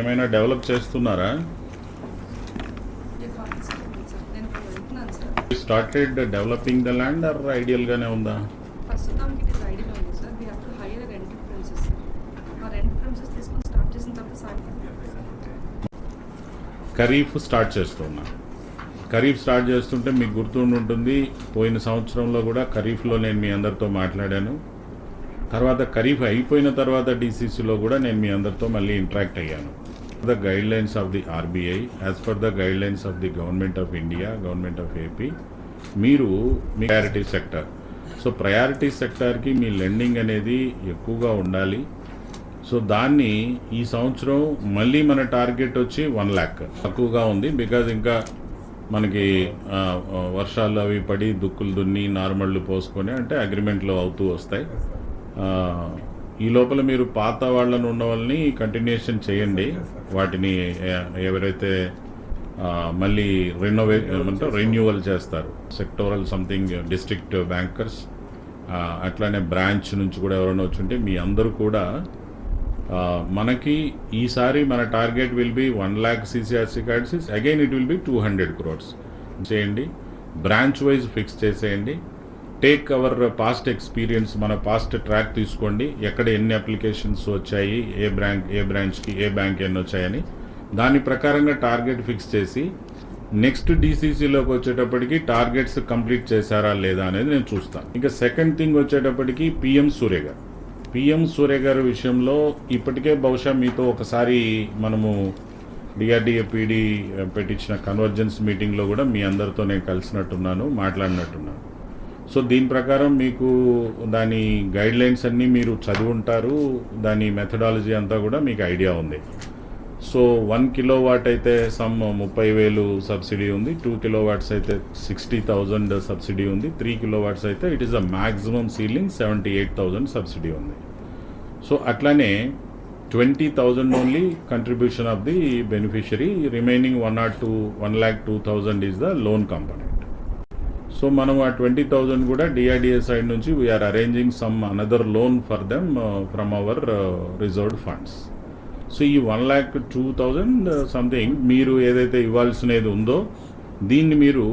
ఏమైనా డెవలప్ చేస్తున్నారా? Started developing the land or ఐడియల్గానే ఉందా? ఖరీఫ్ స్టార్ట్ చేస్తున్నా. ఖరీఫ్ స్టార్ట్ చేస్తుంటే మీకు గుర్తుండి ఉంటుంది పోయిన సంవత్సరంలో కూడా ఖరీఫ్లో నేను మీ అందరితో మాట్లాడాను. తర్వాత ఖరీఫ్ అయిపోయిన తర్వాత డీసీసీలో కూడా నేను మీ అందరితో మళ్ళీ ఇంటరాక్ట్ అయ్యాను. The guidelines of the RBI as per the guidelines of the government of India government of AP మీరు మీ ప్రయారిటీ సెక్టర్ సో ప్రయారిటీ సెక్టార్కి మీ లెండింగ్ అనేది ఎక్కువగా ఉండాలి. సో దాన్ని ఈ సంవత్సరం మళ్ళీ మన టార్గెట్ వచ్చి వన్ ల్యాక్ తక్కువగా ఉంది బికాజ్ ఇంకా మనకి వర్షాలు అవి పడి దుక్కులు దున్ని నార్మల్లు పోసుకొని అంటే అగ్రిమెంట్లు అవుతూ వస్తాయి. ఈ లోపల మీరు పాత వాళ్ళని ఉన్న వాళ్ళని కంటిన్యూషన్ చేయండి. వాటిని ఎవరైతే మళ్ళీ రెనోవే ఏమంటారు రెన్యూవల్ చేస్తారు. సెక్టోరల్ సంథింగ్ డిస్ట్రిక్ట్ బ్యాంకర్స్ అట్లానే బ్రాంచ్ నుంచి కూడా ఎవరైనా వచ్చి ఉంటే మీ అందరూ కూడా మనకి ఈసారి మన target will be one lakh CCRC cards again it will be two hundred crores చేయండి. బ్రాంచ్ వైజ్ ఫిక్స్ చేసేయండి. టేక్ అవర్ పాస్ట్ ఎక్స్పీరియన్స్ మన పాస్ట్ ట్రాక్ తీసుకోండి. ఎక్కడ ఎన్ని అప్లికేషన్స్ వచ్చాయి ఏ బ్రాంక్ ఏ బ్రాంచ్కి ఏ బ్యాంక్ ఎన్ని వచ్చాయని. దాని ప్రకారంగా టార్గెట్ ఫిక్స్ చేసి నెక్స్ట్ డీసీసీలోకి వచ్చేటప్పటికి టార్గెట్స్ కంప్లీట్ చేశారా లేదా అనేది నేను చూస్తాను. ఇంకా సెకండ్ థింగ్ వచ్చేటప్పటికి పిఎం సూర్య గారు. పిఎం సూర్య గారి విషయంలో ఇప్పటికే బహుశా మీతో ఒకసారి మనము డిఆర్డిఏ పీడీ పెట్టించిన కన్వర్జెన్స్ మీటింగ్లో కూడా మీ అందరితో నేను కలిసినట్టున్నాను మాట్లాడినట్టున్నాను. సో దీని ప్రకారం మీకు దాని గైడ్ లైన్స్ అన్నీ మీరు చదివి ఉంటారు. దాని మెథడాలజీ అంతా కూడా మీకు ఐడియా ఉంది. సో వన్ కిలో వాట్ అయితే సమ్ ముప్పై వేలు సబ్సిడీ ఉంది. టూ కిలో వాట్స్ అయితే సిక్స్టీ థౌజండ్ సబ్సిడీ ఉంది. త్రీ కిలో వాట్స్ అయితే it is a maximum ceiling seventy eight thousand subsidy ఉంది. సో అట్లానే twenty thousand only contribution of the beneficiary remaining one not two one lakh two thousand is the loan company so మనం ఆ twenty thousand కూడా DRDA side నుంచి we are arranging some another loan for them from our reserved funds so ఈ one lakh two thousand something మీరు ఏదైతే ఇవ్వాల్సినది ఉందో దీన్ని మీరు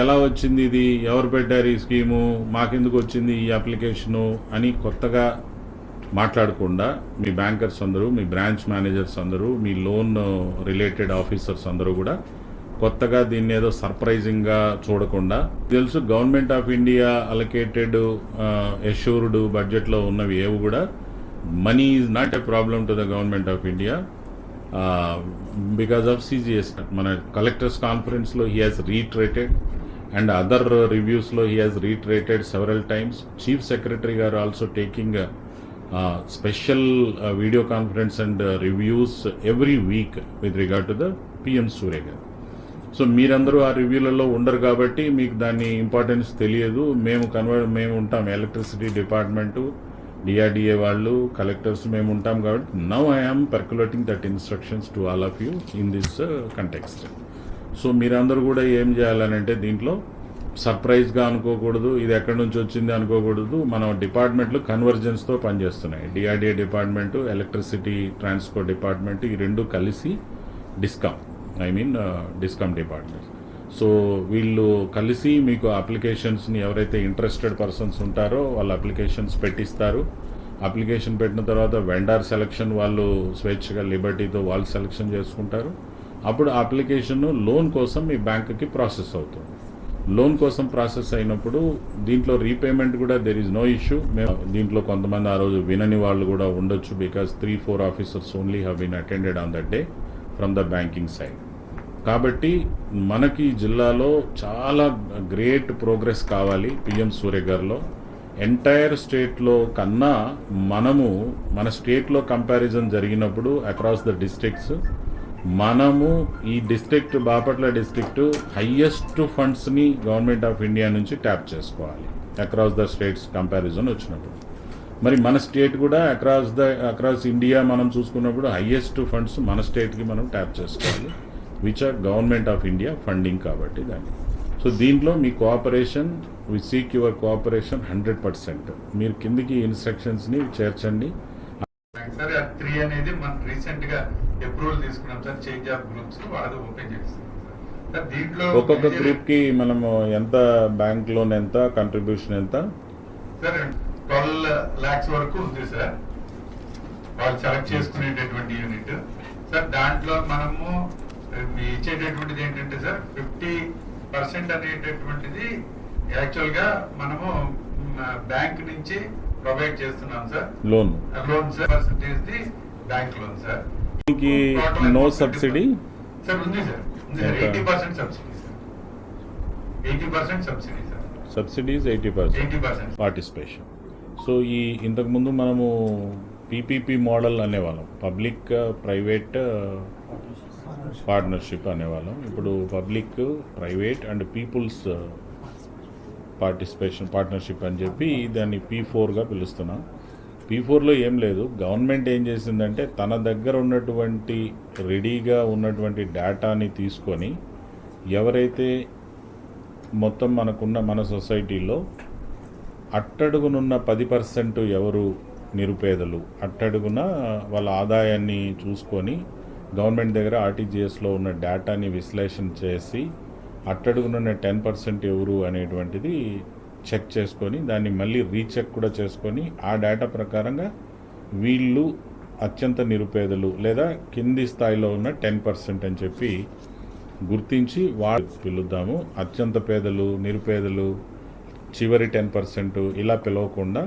ఎలా వచ్చింది ఇది? ఎవరు పెట్టారు ఈ స్కీము? మాకెందుకు వచ్చింది ఈ అప్లికేషను? అని కొత్తగా మాట్లాడకుండా మీ బ్యాంకర్స్ అందరూ మీ బ్రాంచ్ మేనేజర్స్ అందరూ మీ లోన్ రిలేటెడ్ ఆఫీసర్స్ అందరూ కూడా కొత్తగా దీన్ని ఏదో సర్ప్రైజింగ్గా చూడకుండా తెలుసు government of India allocated assured బడ్జెట్లో ఉన్నవి ఏవి కూడా. Money is not a problem to the government of India because of CGS మన కలెక్టర్స్ కాన్ఫరెన్స్లో he has reiterated and other రివ్యూస్లో he has reiterated several times chief secretary గారు also taking special video conference and reviews every week with regard to the PM Surya గారు. So మీరందరూ ఆ రివ్యూలలో ఉండరు కాబట్టి మీకు దాని ఇంపార్టెన్స్ తెలియదు. మేము కన్వర్ మేము ఉంటాం ఎలక్ట్రిసిటీ డిపార్ట్మెంటు డిఆర్డిఏ వాళ్ళు కలెక్టర్స్ మేము ఉంటాం కాబట్టి now I'm percolating that instructions to all of you in this context so మీరందరూ కూడా ఏం చేయాలనంటే దీంట్లో సర్ప్రైజ్గా అనుకోకూడదు ఇది ఎక్కడి నుంచి వచ్చింది అనుకోకూడదు. మన డిపార్ట్మెంట్లు కన్వర్జెన్స్తో పనిచేస్తున్నాయి. DRDA department electricity transport department ఈ రెండు కలిసి discount I mean discom department so వీళ్ళు కలిసి మీకు అప్లికేషన్స్ని ఎవరైతే ఇంట్రెస్టెడ్ పర్సన్స్ ఉంటారో వాళ్ళ అప్లికేషన్స్ పెట్టిస్తారు. అప్లికేషన్ పెట్టిన తర్వాత వెండర్ సెలక్షన్ వాళ్ళు స్వేచ్ఛగా లిబర్టీతో వాళ్ళు సెలక్షన్ చేసుకుంటారు. అప్పుడు అప్లికేషన్ లోన్ కోసం మీ బ్యాంకుకి ప్రాసెస్ అవుతుంది. లోన్ కోసం ప్రాసెస్ అయినప్పుడు దీంట్లో రీపేమెంట్ కూడా దెర్ ఈజ్ నో ఇష్యూ మేము దీంట్లో కొంతమంది ఆ రోజు వినని వాళ్ళు కూడా ఉండొచ్చు because three four officers only have been attended on that day from the banking side కాబట్టి మనకి జిల్లాలో చాలా గ్రేట్ ప్రోగ్రెస్ కావాలి పిఎం సూర్య గారిలో ఎంటైర్ స్టేట్లో కన్నా మనము మన స్టేట్లో కంపారిజన్ జరిగినప్పుడు అక్రాస్ ద డిస్ట్రిక్ట్స్ మనము ఈ డిస్ట్రిక్ట్ బాపట్ల డిస్ట్రిక్ట్ హయ్యెస్ట్ ఫండ్స్ని గవర్నమెంట్ ఆఫ్ ఇండియా నుంచి ట్యాప్ చేసుకోవాలి. అక్రాస్ ద స్టేట్స్ కంపారిజన్ వచ్చినప్పుడు. మరి మన స్టేట్ కూడా అక్రాస్ ద అక్రాస్ ఇండియా మనం చూసుకున్నప్పుడు హయ్యెస్ట్ ఫండ్స్ మన స్టేట్కి మనం ట్యాప్ చేసుకోవాలి which are government of India funding కాబట్టి దాన్ని. సో దీంట్లో మీ cooperation we seek your cooperation hundred percent మీరు కిందికి ఇన్స్ట్రక్షన్స్ని చేర్చండి. సరే త్రీ అనేది మన రీసెంట్గా అప్రూవల్ తీసుకున్నాం సార్ చేంజ్ ఆఫ్ గ్రూప్స్ వాళ్ళది ఓపెన్ దీంట్లో ఒక్కొక్క major- గ్రూప్కి మనము ఎంత బ్యాంక్ లోన్ ఎంత కంట్రిబ్యూషన్ ఎంత? సార్ ట్వెల్వ్ లాక్స్ వరకు ఉంది సార్ వాళ్ళు సెలెక్ట్ చేసుకునేటటువంటి యూనిట్ సార్ దాంట్లో మనము ఇచ్చేటటువంటిది ఏంటంటే సార్ ఫిఫ్టీ పర్సెంట్ అనేటటువంటిది యాక్చువల్గా మనము బ్యాంక్ నుంచి ప్రొవైడ్ చేస్తున్నాం sir loan loan sir percentage the bank loan sir దీనికి నో సబ్సిడీ సార్ ఉంది సార్ ఉంది sir? Eighty percent subsidy sir eighty percent subsidy sir subsidies eighty percent eighty percent participation so ఈ ఇంతకుముందు మనము PPP model అనేవాళ్ళం. Public private partnership అనేవాళ్ళం. ఇప్పుడు public private and people's participation partnership అని చెప్పి దాన్ని పీ ఫోర్గా పిలుస్తున్నాం. పీ ఫోర్లో ఏం లేదు. గవర్నమెంట్ ఏం చేసిందంటే తన దగ్గర ఉన్నటువంటి రెడీగా ఉన్నటువంటి డేటాని తీసుకొని ఎవరైతే మొత్తం మనకున్న మన సొసైటీలో అట్టడుగునున్న పది పర్సెంట్ ఎవరు నిరుపేదలు? అట్టడుగున వాళ్ళ ఆదాయాన్ని చూసుకొని గవర్నమెంట్ దగ్గర ఆర్టీజీఎస్లో ఉన్న డేటాని విశ్లేషణ చేసి అట్టడుగునున్న టెన్ పర్సెంట్ ఎవరు అనేటువంటిది చెక్ చేసుకొని దాన్ని మళ్ళీ రీచెక్ కూడా చేసుకొని ఆ డేటా ప్రకారంగా వీళ్ళు అత్యంత నిరుపేదలు లేదా కింది స్థాయిలో ఉన్న టెన్ పర్సెంట్ అని చెప్పి గుర్తించి వాళ్ళు పిలుద్దాము. అత్యంత పేదలు నిరుపేదలు చివరి టెన్ పర్సెంట్ ఇలా పిలవకుండా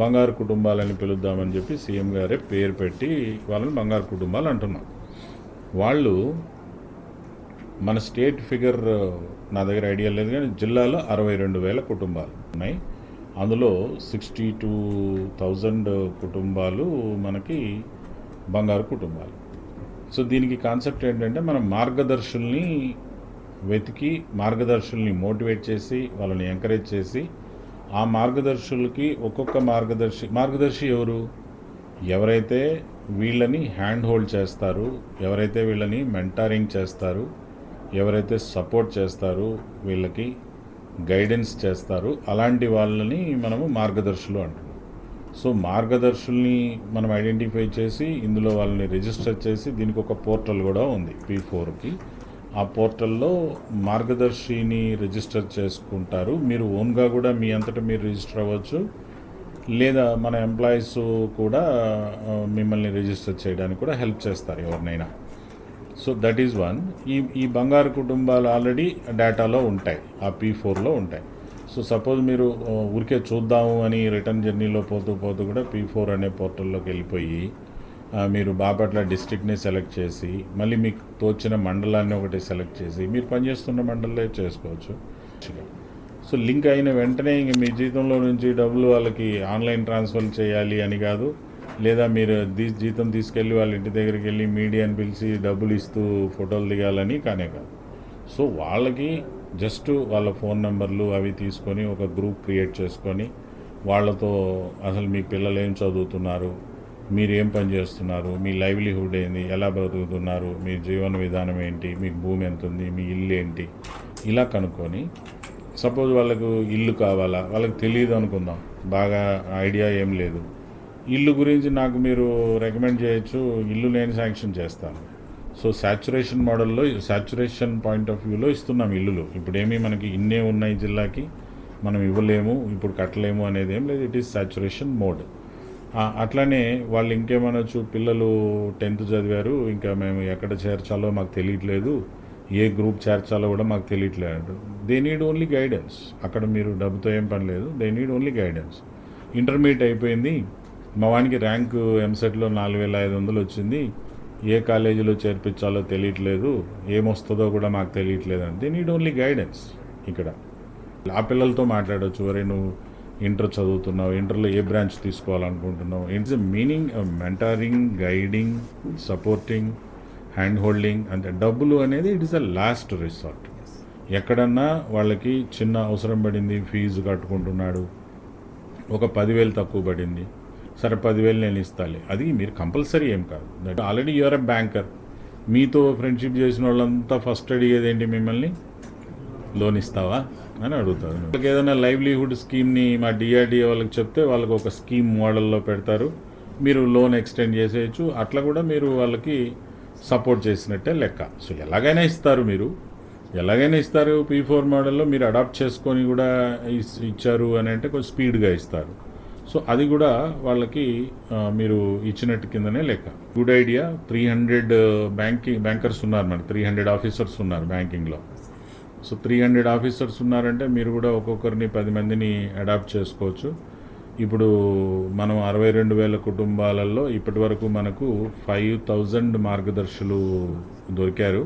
బంగారు కుటుంబాలని పిలుద్దామని చెప్పి సీఎం గారే పేరు పెట్టి వాళ్ళని బంగారు కుటుంబాలు అంటున్నాం. వాళ్ళు మన స్టేట్ ఫిగర్ నా దగ్గర ఐడియా లేదు కానీ జిల్లాలో అరవై రెండు వేల కుటుంబాలు ఉన్నాయి. అందులో సిక్స్టీ టూ థౌజండ్ కుటుంబాలు మనకి బంగారు కుటుంబాలు. సో దీనికి కాన్సెప్ట్ ఏంటంటే మనం మార్గదర్శుల్ని వెతికి మార్గదర్శుల్ని మోటివేట్ చేసి వాళ్ళని ఎంకరేజ్ చేసి ఆ మార్గదర్శులకి ఒక్కొక్క మార్గదర్శి మార్గదర్శి ఎవరు? ఎవరైతే వీళ్ళని హ్యాండ్ హోల్డ్ చేస్తారు ఎవరైతే వీళ్ళని మెంటారింగ్ చేస్తారు ఎవరైతే సపోర్ట్ చేస్తారు వీళ్ళకి గైడెన్స్ చేస్తారు అలాంటి వాళ్ళని మనము మార్గదర్శులు అంటున్నాం. సో మార్గదర్శుల్ని మనం ఐడెంటిఫై చేసి ఇందులో వాళ్ళని రిజిస్టర్ చేసి దీనికి ఒక పోర్టల్ కూడా ఉంది పీ ఫోర్కి. ఆ పోర్టల్లో మార్గదర్శిని రిజిస్టర్ చేసుకుంటారు. మీరు ఓన్గా కూడా మీ అంతటా మీరు రిజిస్టర్ అవ్వచ్చు. లేదా మన ఎంప్లాయీస్ కూడా మిమ్మల్ని రిజిస్టర్ చేయడానికి కూడా హెల్ప్ చేస్తారు ఎవరినైనా. So that is one. ఈ ఈ బంగారు కుటుంబాలు ఆల్రెడీ డేటాలో ఉంటాయి. ఆ పీ ఫోర్లో ఉంటాయి. సో సపోజ్ మీరు ఊరికే చూద్దాము అని రిటర్న్ జర్నీలో పోతూ పోతూ కూడా పీ ఫోర్ అనే పోర్టల్లోకి వెళ్ళిపోయి మీరు బాపట్ల డిస్టిక్ని సెలెక్ట్ చేసి మళ్ళీ మీకు తోచిన మండలాన్ని ఒకటి సెలెక్ట్ చేసి మీరు పనిచేస్తున్న మండలే చేసుకోవచ్చు. సో లింక్ అయిన వెంటనే ఇంక మీ జీతంలో నుంచి డబ్బులు వాళ్ళకి ఆన్లైన్ ట్రాన్స్ఫర్ చేయాలి అని కాదు లేదా మీరు జీతం తీసుకెళ్ళి వాళ్ళ ఇంటి దగ్గరికి వెళ్ళి మీడియాని పిలిచి డబ్బులు ఇస్తూ ఫోటోలు దిగాలని కానే కాదు. సో వాళ్ళకి జస్ట్ వాళ్ళ ఫోన్ నెంబర్లు అవి తీసుకొని ఒక గ్రూప్ క్రియేట్ చేసుకొని వాళ్ళతో అసలు మీ పిల్లలు ఏం చదువుతున్నారు మీరు ఏం పని చేస్తున్నారు? మీ లైవ్లీహుడ్ ఏంది? ఎలా బ్రతుకుతున్నారు? మీ జీవన విధానం ఏంటి? మీకు భూమి ఎంత ఉంది మీ ఇల్లు ఏంటి? ఇలా కనుక్కొని సపోజ్ వాళ్ళకు ఇల్లు కావాలా? వాళ్ళకి తెలియదు అనుకుందాం. బాగా ఐడియా ఏం లేదు. ఇల్లు గురించి నాకు మీరు రికమెండ్ చేయొచ్చు. ఇల్లు నేను శాంక్షన్ చేస్తాను. సో సాచురేషన్ మోడల్లో సాచురేషన్ పాయింట్ ఆఫ్ వ్యూలో ఇస్తున్నాం ఇల్లులు. ఇప్పుడు ఏమీ మనకి ఇన్నే ఉన్నాయి జిల్లాకి. మనం ఇవ్వలేము. ఇప్పుడు కట్టలేము అనేది ఏం లేదు. ఇట్ ఈస్ సాచురేషన్ మోడ్ అట్లానే వాళ్ళు ఇంకేమనొచ్చు పిల్లలు టెన్త్ చదివారు ఇంకా మేము ఎక్కడ చేర్చాలో మాకు తెలియట్లేదు ఏ గ్రూప్ చేర్చాలో కూడా మాకు తెలియట్లేదు. దే నీడ్ ఓన్లీ గైడెన్స్ అక్కడ మీరు డబ్బుతో ఏం పని లేదు. They need only guidance intermediate అయిపోయింది. మా వానికి ర్యాంక్ ఎంసెట్లో నాలుగు వేల ఐదు వందలు వచ్చింది. ఏ కాలేజీలో చేర్పించాలో తెలియట్లేదు. ఏమొస్తుందో కూడా మాకు తెలియట్లేదు అని. దే నీడ్ ఓన్లీ గైడెన్స్ ఇక్కడ. ఆ పిల్లలతో మాట్లాడవచ్చు వరే నువ్వు ఇంటర్ చదువుతున్నావు ఇంటర్లో ఏ branch తీసుకోవాలనుకుంటున్నావు? It's meaning mentoring guiding supporting hand holding అంటే డబ్బులు అనేది it is a last resort ఎక్కడన్నా వాళ్ళకి చిన్న అవసరం పడింది ఫీజు కట్టుకుంటున్నాడు ఒక పదివేలు తక్కువ పడింది సరే పదివేలు నేను ఇస్తాలే. అది మీరు కంపల్సరీ ఏం కాదు. That already your a banker మీతో ఫ్రెండ్షిప్ చేసిన వాళ్ళంతా ఫస్ట్ అడిగేది ఏంటి మిమ్మల్ని? లోన్ ఇస్తావా అని అడుగుతారు. వాళ్ళకి ఏదైనా లైవ్లీహుడ్ స్కీమ్ని మా డిఆర్డిఏ వాళ్ళకి చెప్తే వాళ్ళకి ఒక స్కీమ్ మోడల్లో పెడతారు. మీరు లోన్ ఎక్స్టెండ్ చేసేయచ్చు. అట్లా కూడా మీరు వాళ్ళకి సపోర్ట్ చేసినట్టే లెక్క. సో ఎలాగైనా ఇస్తారు మీరు. ఎలాగైనా ఇస్తారు పీ ఫోర్ మోడల్లో మీరు అడాప్ట్ చేసుకొని కూడా ఇస్- ఇచ్చారు అని అంటే కొంచెం స్పీడ్గా ఇస్తారు. సో అది కూడా వాళ్ళకి మీరు ఇచ్చినట్టు కిందనే లెక్క. Good idea three hundred banking bankers ఉన్నారు మనకి త్రీ హండ్రెడ్ ఆఫీసర్స్ ఉన్నారు బ్యాంకింగ్లో సో త్రీ హండ్రెడ్ ఆఫీసర్స్ ఉన్నారంటే మీరు కూడా ఒక్కొక్కరిని పది మందిని అడాప్ట్ చేసుకోవచ్చు. ఇప్పుడు మనం అరవై రెండు వేల కుటుంబాలలో ఇప్పటి వరకు మనకు ఫైవ్ థౌజండ్ మార్గదర్శులు దొరికారు.